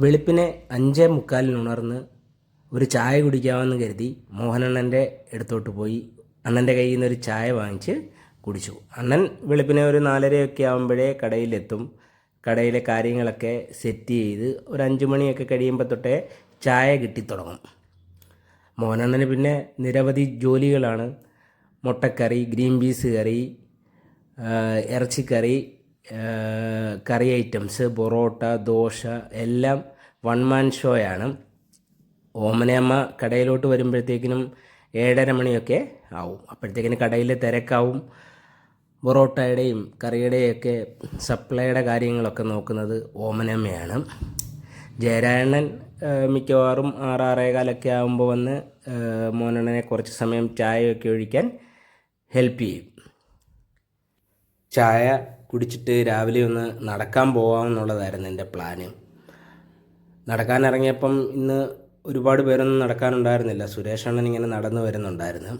വെളുപ്പിനെ അഞ്ചേ മുക്കാലിനുണർന്ന് ഒരു ചായ കുടിക്കാമെന്ന് കരുതി മോഹനണ്ണന്റെ അടുത്തോട്ട് പോയി. അണ്ണന്റെ കയ്യിൽ നിന്ന് ഒരു ചായ വാങ്ങിച്ച് കുടിച്ചു. അണ്ണൻ വെളുപ്പിനെ ഒരു നാലരയൊക്കെ ആകുമ്പോഴേ കടയിലെത്തും. കടയിലെ കാര്യങ്ങളൊക്കെ സെറ്റ് ചെയ്ത് ഒരു അഞ്ച് മണിയൊക്കെ കഴിയുമ്പോൾ തൊട്ടേ ചായ കിട്ടിത്തുടങ്ങും. മോഹനണ്ണന് പിന്നെ നിരവധി ജോലികളാണ്. മുട്ടക്കറി ഗ്രീൻ പീസ് കറി ഇറച്ചിക്കറി കറി ഐറ്റംസ് പൊറോട്ട ദോശ എല്ലാം വൺ മാൻ ഷോ ആണ്. ഓമനയമ്മ കടയിലോട്ട് വരുമ്പോഴത്തേക്കിനും ഏഴര മണിയൊക്കെ ആവും. അപ്പോഴത്തേക്കിന് കടയിൽ തിരക്കാവും. പൊറോട്ടയുടെയും കറിയുടെയൊക്കെ സപ്ലൈയുടെ കാര്യങ്ങളൊക്കെ നോക്കുന്നത് ഓമനമ്മയാണ് ജയരായണ്ണൻ മിക്കവാറും ആറ് ആറേകാലൊക്കെ ആകുമ്പോൾ വന്ന് മോനണ്ണനെ കുറച്ച് സമയം ചായയൊക്കെ ഒഴിക്കാൻ ഹെൽപ്പ് ചെയ്യും. ചായ കുടിച്ചിട്ട് രാവിലെ ഒന്ന് നടക്കാൻ പോകാമെന്നുള്ളതായിരുന്നു എന്റെ പ്ലാന്. നടക്കാൻ ഇറങ്ങിയപ്പം ഇന്ന് ഒരുപാട് പേരൊന്നും നടക്കാനുണ്ടായിരുന്നില്ല. സുരേഷ് അണ്ണൻ ഇങ്ങനെ നടന്നു വരുന്നുണ്ടായിരുന്നു.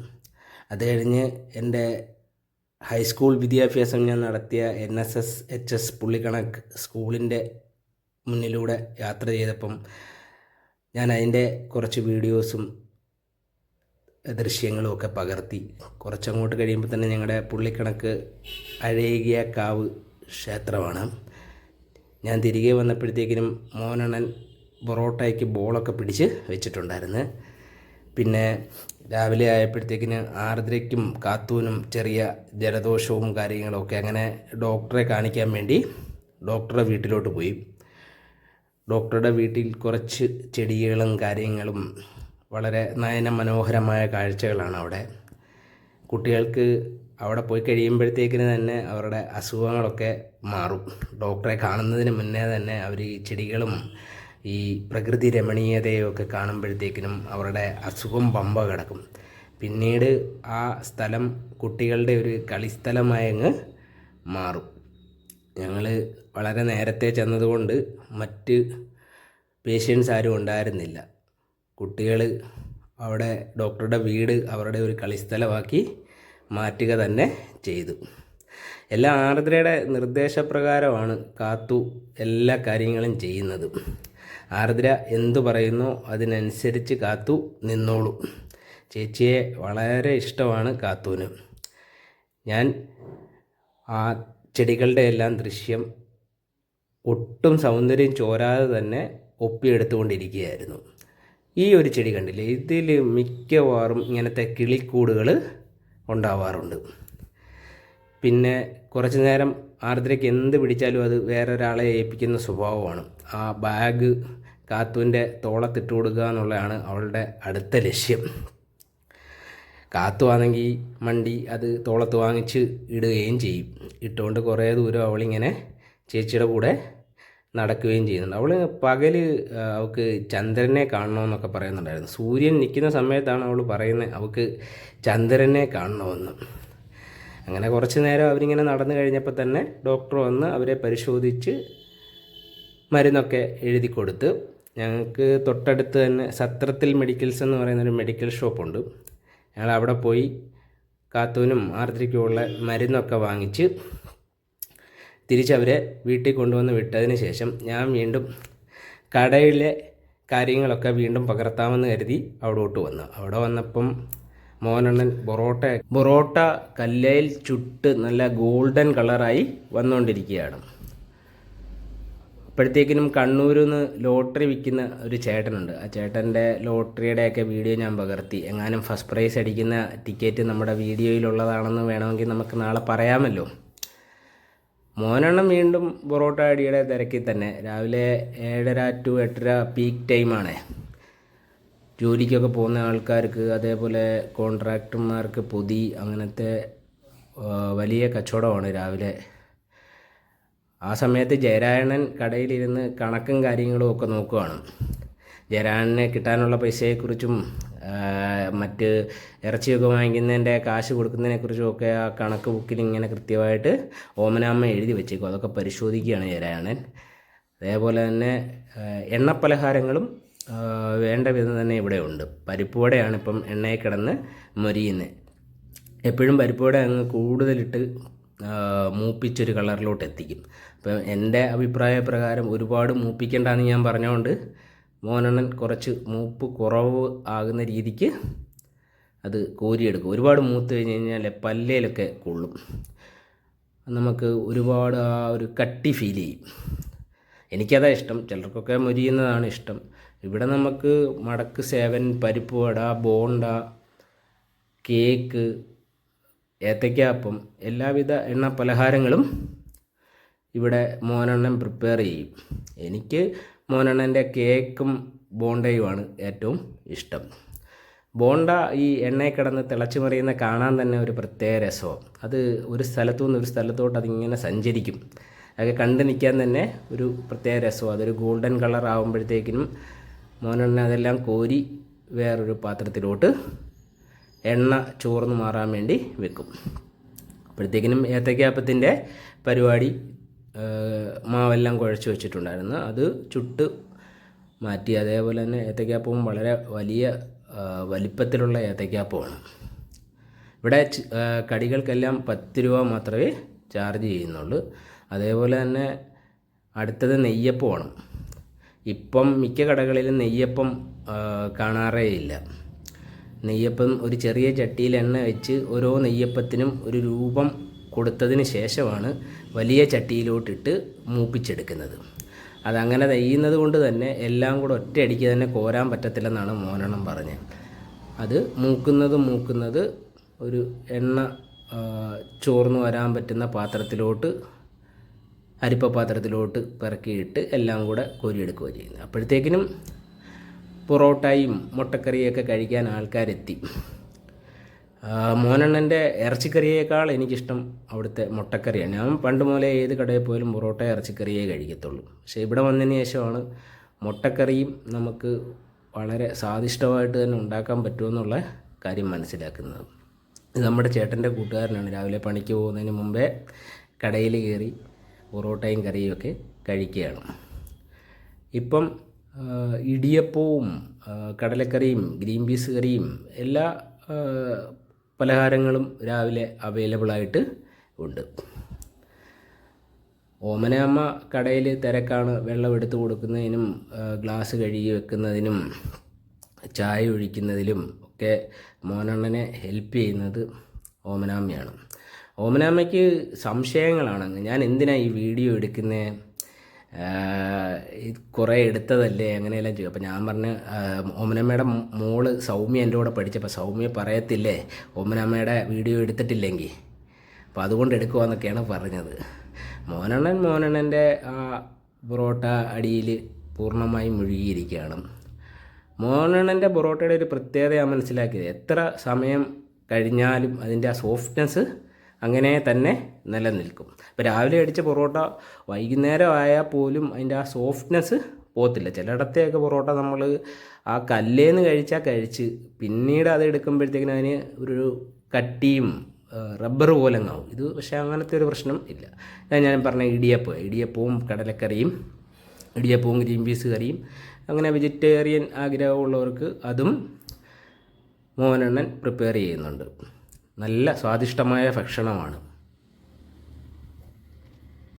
അത് കഴിഞ്ഞ് എന്റെ ഹൈസ്കൂൾ വിദ്യാഭ്യാസം ഞാൻ നടത്തിയ N S S H S Pullikkanakku സ്കൂളിന്റെ മുന്നിലൂടെ യാത്ര ചെയ്തപ്പം ഞാൻ അതിന്റെ കുറച്ച് വീഡിയോസും ദൃശ്യങ്ങളും ഒക്കെ പകർത്തി. കുറച്ചങ്ങോട്ട് കഴിയുമ്പോൾ തന്നെ ഞങ്ങളുടെ പുള്ളിക്കണക്ക് അഴകിയ കാവ് ക്ഷേത്രമാണ്. ഞാൻ തിരികെ വന്നപ്പോഴത്തേക്കിനും മോനണ്ണൻ പൊറോട്ടയ്ക്ക് ബോളൊക്കെ പിടിച്ച് വെച്ചിട്ടുണ്ടായിരുന്നു. പിന്നെ രാവിലെ ആയപ്പോഴത്തേക്കിന് ആർദ്രയ്ക്കും കാത്തൂനും ചെറിയ ജലദോഷവും കാര്യങ്ങളൊക്കെ അങ്ങനെ ഡോക്ടറെ കാണിക്കാൻ വേണ്ടി ഡോക്ടറുടെ വീട്ടിലോട്ട് പോയി. ഡോക്ടറുടെ വീട്ടിൽ കുറച്ച് ചെടികളും കാര്യങ്ങളും വളരെ നയന മനോഹരമായ കാഴ്ചകളാണ് അവിടെ. കുട്ടികൾക്ക് അവിടെ പോയി കഴിയുമ്പോഴത്തേക്കിന് തന്നെ അവരുടെ അസുഖങ്ങളൊക്കെ മാറും. ഡോക്ടറെ കാണുന്നതിന് മുന്നേ തന്നെ അവർ ഈ ചെടികളും ഈ പ്രകൃതി രമണീയതയൊക്കെ കാണുമ്പോഴത്തേക്കിനും അവരുടെ അസുഖം പമ്പ കിടക്കും. പിന്നീട് ആ സ്ഥലം കുട്ടികളുടെ ഒരു കളിസ്ഥലമായി അങ്ങ് മാറും. ഞങ്ങൾ വളരെ നേരത്തെ ചെന്നതുകൊണ്ട് മറ്റ് പേഷ്യൻസ് ആരും ഉണ്ടായിരുന്നില്ല. കുട്ടികൾ അവിടെ ഡോക്ടറുടെ വീട് അവരുടെ ഒരു കളിസ്ഥലമാക്കി മാറ്റുക തന്നെ ചെയ്തു. എല്ലാ ആർദ്രയുടെ നിർദ്ദേശപ്രകാരമാണ് കാത്തു എല്ലാ കാര്യങ്ങളും ചെയ്യുന്നത്. ആർദ്ര എന്തു പറയുന്നോ അതിനനുസരിച്ച് കാത്തു നിന്നോളൂ. ചേച്ചിയെ വളരെ ഇഷ്ടമാണ് കാത്തൂന് ഞാൻ ആ ചെടികളുടെ എല്ലാം ദൃശ്യം ഒട്ടും സൗന്ദര്യം ചോരാതെ തന്നെ ഒപ്പിയെടുത്തുകൊണ്ടിരിക്കുകയായിരുന്നു. ഈ ഒരു ചെടി കണ്ടില്ലേ? ഇതിൽ മിക്കവാറും ഇങ്ങനത്തെ കിളിക്കൂടുകൾ ഉണ്ടാവാറുണ്ട്. പിന്നെ കുറച്ച് നേരം ആർദ്രയ്ക്ക് എന്ത് പിടിച്ചാലും അത് വേറൊരാളെ ഏൽപ്പിക്കുന്ന സ്വഭാവമാണ്. ആ ബാഗ് കാത്തുവിന്റെ തോളത്തിട്ട് കൊടുക്കുക എന്നുള്ളതാണ് അവളുടെ അടുത്ത ലക്ഷ്യം. കാത്തുവാണെങ്കിൽ മണ്ടി അത് തോളത്ത് വാങ്ങിച്ച് ഇടുകയും ചെയ്യും. ഇട്ടുകൊണ്ട് കുറേ ദൂരം അവളിങ്ങനെ ചേച്ചിയുടെ കൂടെ നടക്കുകയും ചെയ്യുന്നുണ്ട്. അവൾ പകൽ അവൾക്ക് ചന്ദ്രനെ കാണണമെന്നൊക്കെ പറയുന്നുണ്ടായിരുന്നു. സൂര്യൻ നിൽക്കുന്ന സമയത്താണ് അവൾ പറയുന്നത് അവൾക്ക് ചന്ദ്രനെ കാണണമെന്ന്. അങ്ങനെ കുറച്ച് നേരം അവരിങ്ങനെ നടന്നു കഴിഞ്ഞപ്പോൾ തന്നെ ഡോക്ടർ വന്ന് അവരെ പരിശോധിച്ച് മരുന്നൊക്കെ എഴുതി കൊടുത്ത് ഞങ്ങൾക്ക് തൊട്ടടുത്ത് തന്നെ സത്രത്തിൽ മെഡിക്കൽസ് എന്ന് പറയുന്നൊരു മെഡിക്കൽ ഷോപ്പുണ്ട്. ഞങ്ങൾ അവിടെ പോയി കാത്തൂനും ആർദ്രയ്ക്കുമുള്ള മരുന്നൊക്കെ വാങ്ങിച്ച് തിരിച്ചവരെ വീട്ടിൽ കൊണ്ടുവന്ന് വിട്ടതിന് ശേഷം ഞാൻ വീണ്ടും കടയിലെ കാര്യങ്ങളൊക്കെ വീണ്ടും പകർത്താമെന്ന് കരുതി അവിടോട്ട് വന്നു. അവിടെ വന്നപ്പം മോനണ്ണൻ പൊറോട്ട പൊറോട്ട കല്ലയിൽ ചുട്ട് നല്ല ഗോൾഡൻ കളറായി വന്നുകൊണ്ടിരിക്കുകയാണ് അപ്പോഴത്തേക്കിനും കണ്ണൂരിൽ നിന്ന് ലോട്ടറി വിൽക്കുന്ന ഒരു ചേട്ടനുണ്ട്. ആ ചേട്ടന്റെ ലോട്ടറിയുടെയൊക്കെ വീഡിയോ ഞാൻ പകർത്തി. എങ്ങാനും ഫസ്റ്റ് പ്രൈസ് അടിക്കുന്ന ടിക്കറ്റ് നമ്മുടെ വീഡിയോയിലുള്ളതാണെന്ന് വേണമെങ്കിൽ നമുക്ക് നാളെ പറയാമല്ലോ. മോനെണ്ണം വീണ്ടും പൊറോട്ട അടിയുടെ തിരക്കിൽ തന്നെ. രാവിലെ ഏഴര ടു എട്ടര പീക്ക് ടൈമാണ് ജോലിക്കൊക്കെ പോകുന്ന ആൾക്കാർക്ക് അതേപോലെ കോൺട്രാക്ടർമാർക്ക് പൊതി അങ്ങനത്തെ വലിയ കച്ചവടമാണ് രാവിലെ. ആ സമയത്ത് ജയരായണൻ കടയിലിരുന്ന് കണക്കും കാര്യങ്ങളും ഒക്കെ നോക്കുവാണ് ജയരായണന് കിട്ടാനുള്ള പൈസയെക്കുറിച്ചും മറ്റ് ഇറച്ചിയൊക്കെ വാങ്ങിക്കുന്നതിന്റെ കാശ് കൊടുക്കുന്നതിനെക്കുറിച്ചും ഒക്കെ ആ കണക്ക് ബുക്കിൽ ഇങ്ങനെ കൃത്യമായിട്ട് ഓമനാമ്മ എഴുതി വെച്ചേക്കും. അതൊക്കെ പരിശോധിക്കുകയാണ് ജരാനൻ അതേപോലെ തന്നെ എണ്ണപ്പലഹാരങ്ങളും വേണ്ട വിധം തന്നെ ഇവിടെ ഉണ്ട് പരിപ്പുവടയാണ് ഇപ്പം എണ്ണയിൽ കിടന്ന് മൊരിയുന്നത്. എപ്പോഴും പരിപ്പുവട അങ്ങ് കൂടുതലിട്ട് മൂപ്പിച്ചൊരു കളറിലോട്ട് എത്തിക്കും അപ്പം എന്റെ അഭിപ്രായ പ്രകാരം ഒരുപാട് മൂപ്പിക്കേണ്ടെന്ന് ഞാൻ പറഞ്ഞുകൊണ്ട് മോനണ്ണൻ കുറച്ച് മൂപ്പ് കുറവ് ആകുന്ന രീതിക്ക് അത് കോരിയെടുക്കും. ഒരുപാട് മൂത്ത് കഴിഞ്ഞ് കഴിഞ്ഞാൽ പല്ലയിലൊക്കെ കൊള്ളും. നമുക്ക് ഒരുപാട് ആ ഒരു കട്ടി ഫീൽ ചെയ്യും. എനിക്കതാ ഇഷ്ടം. ചിലർക്കൊക്കെ മൊരിയുന്നതാണ് ഇഷ്ടം. ഇവിടെ നമുക്ക് മടക്ക് സേവൻ പരിപ്പ് വട ബോണ്ട കേക്ക് ഏത്തയ്ക്കാപ്പം എല്ലാവിധ എണ്ണ പലഹാരങ്ങളും ഇവിടെ മോനെണ്ണം പ്രിപ്പയർ ചെയ്യും. എനിക്ക് മോനെണ്ണന്റെ കേക്കും ബോണ്ടയുമാണ് ഏറ്റവും ഇഷ്ടം. ബോണ്ട ഈ എണ്ണയിൽ കിടന്ന് തിളച്ചു മറിയുന്ന കാണാൻ തന്നെ ഒരു പ്രത്യേക രസമാണ് അത് ഒരു സ്ഥലത്തു നിന്ന് ഒരു സ്ഥലത്തോട്ട് അതിങ്ങനെ സഞ്ചരിക്കും. അതൊക്കെ കണ്ടു നിൽക്കാൻ തന്നെ ഒരു പ്രത്യേക രസമാണ് അതൊരു ഗോൾഡൻ കളർ ആകുമ്പോഴത്തേക്കിനും മോനെണ്ണ അതെല്ലാം കോരി വേറൊരു പാത്രത്തിലോട്ട് എണ്ണ ചോർന്ന് മാറാൻ വേണ്ടി വെക്കും. അപ്പോഴത്തേക്കിനും ഏത്തയ്ക്കാപ്പത്തിന്റെ പരിപാടി മാവെല്ലാം കുഴച്ച് വെച്ചിട്ടുണ്ടായിരുന്നു. അത് ചുട്ട് മാറ്റി. അതേപോലെ തന്നെ ഏത്തയ്ക്കാപ്പവും വളരെ വലിയ വലിപ്പത്തിലുള്ള ഏത്തയ്ക്കാപ്പമാണ് ഇവിടെ കടികൾക്കെല്ലാം പത്ത് രൂപ മാത്രമേ ചാർജ് ചെയ്യുന്നുള്ളൂ. അതേപോലെ തന്നെ അടുത്തത് നെയ്യപ്പമാണ്. ഇപ്പം മിക്ക കടകളിലും നെയ്യപ്പം കാണാറേ ഇല്ല. നെയ്യപ്പം ഒരു ചെറിയ ചട്ടിയിൽ എണ്ണ വെച്ച് ഓരോ നെയ്യപ്പത്തിനും ഒരു രൂപം കൊടുത്തതിന് ശേഷമാണ് വലിയ ചട്ടിയിലോട്ടിട്ട് മൂപ്പിച്ചെടുക്കുന്നത്. അതങ്ങനെ തയ്യുന്നത് കൊണ്ട് തന്നെ എല്ലാം കൂടെ ഒറ്റയടിക്ക് തന്നെ കോരാൻ പറ്റത്തില്ലെന്നാണ് മോനണം പറഞ്ഞത്. അത് മൂക്കുന്നത് മൂക്കുന്നത് ഒരു എണ്ണ ചോർന്നു വരാൻ പറ്റുന്ന പാത്രത്തിലോട്ട് അരിപ്പ പാത്രത്തിലോട്ട് പിറക്കിയിട്ട് എല്ലാം കൂടെ കോരിയെടുക്കുകയാണ് ചെയ്യുന്നത്. അപ്പോഴത്തേക്കിനും പൊറോട്ടയും മുട്ടക്കറിയൊക്കെ കഴിക്കാൻ ആൾക്കാരെത്തി. മോനണ്ണന്റെ ഇറച്ചിക്കറിയേക്കാൾ എനിക്കിഷ്ടം അവിടുത്തെ മുട്ടക്കറിയാണ്. ഞാൻ പണ്ട് മുതലേ ഏത് കടയിൽ പോയാലും പൊറോട്ട ഇറച്ചിക്കറിയേ കഴിക്കത്തുള്ളൂ. പക്ഷേ ഇവിടെ വന്നതിന് ശേഷമാണ് മുട്ടക്കറിയും നമുക്ക് വളരെ സ്വാദിഷ്ടമായിട്ട് തന്നെ ഉണ്ടാക്കാൻ പറ്റുമെന്നുള്ള കാര്യം മനസ്സിലാക്കുന്നത്. നമ്മുടെ ചേട്ടന്റെ കൂട്ടുകാരനാണ്. രാവിലെ പണിക്ക് പോകുന്നതിന് മുമ്പേ കടയിൽ കയറി പൊറോട്ടയും കറിയും ഒക്കെ കഴിക്കുകയാണ്. ഇപ്പം ഇടിയപ്പവും കടലക്കറിയും ഗ്രീൻ പീസ് കറിയും എല്ലാ പലഹാരങ്ങളും രാവിലെ അവൈലബിൾ ആയിട്ട് ഉണ്ട്. ഓമനയമ്മ കടയിൽ തിരക്കാണ് വെള്ളം എടുത്ത് കൊടുക്കുന്നതിനും ഗ്ലാസ് കഴുകി വെക്കുന്നതിനും ചായ ഒഴിക്കുന്നതിലും ഒക്കെ മോനണ്ണനെ ഹെൽപ്പ് ചെയ്യുന്നത് ഓമനാമ്മയാണ് ഓമനാമ്മയ്ക്ക് സംശയങ്ങളാണ്. ഞാൻ എന്തിനാണ് ഈ വീഡിയോ എടുക്കുന്നത് കുറേ എടുത്തതല്ലേ അങ്ങനെയെല്ലാം ചെയ്യും അപ്പോൾ ഞാൻ പറഞ്ഞ് ഒമനമ്മയുടെ മോൾ സൗമ്യ എന്റെ കൂടെ പഠിച്ചപ്പോൾ സൗമ്യ പറയത്തില്ലേ ഒമനമ്മയുടെ വീഡിയോ എടുത്തിട്ടില്ലെങ്കിൽ. അപ്പോൾ അതുകൊണ്ട് എടുക്കുവാന്നൊക്കെയാണ് പറഞ്ഞത്. മോനണ്ണൻ മോനണ്ണന്റെ ആ പൊറോട്ട അടിയിൽ പൂർണമായും മുഴുകിയിരിക്കുകയാണ്. മോനണ്ണന്റെ പൊറോട്ടയുടെ ഒരു പ്രത്യേകത ഞാൻ മനസ്സിലാക്കിയത്. എത്ര സമയം കഴിഞ്ഞാലും അതിന്റെ ആ സോഫ്റ്റ്നെസ് അങ്ങനെ തന്നെ നിലനിൽക്കും. ഇപ്പോൾ രാവിലെ അടിച്ച പൊറോട്ട വൈകുന്നേരം ആയാൽ പോലും അതിന്റെ ആ സോഫ്റ്റ്നെസ് പോകത്തില്ല. ചിലയിടത്തെയൊക്കെ പൊറോട്ട നമ്മൾ ആ കല്ലേന്ന് കഴിച്ചാൽ കഴിച്ച് പിന്നീട് അത് എടുക്കുമ്പോഴത്തേക്കിനും അതിന് ഒരു കട്ടിയും റബ്ബർ പോലെ ആവും. ഇത് പക്ഷേ അങ്ങനത്തെ ഒരു പ്രശ്നം ഇല്ല. ഞാൻ പറഞ്ഞ ഇടിയപ്പം. ഇടിയപ്പവും കടലക്കറിയും ഇടിയപ്പവും ഗ്രീൻ പീസ് കറിയും അങ്ങനെ വെജിറ്റേറിയൻ ആഗ്രഹമുള്ളവർക്ക് അതും മോഹനണ്ണൻ പ്രിപ്പയർ ചെയ്യുന്നുണ്ട്. നല്ല സ്വാദിഷ്ടമായ ഭക്ഷണമാണ്.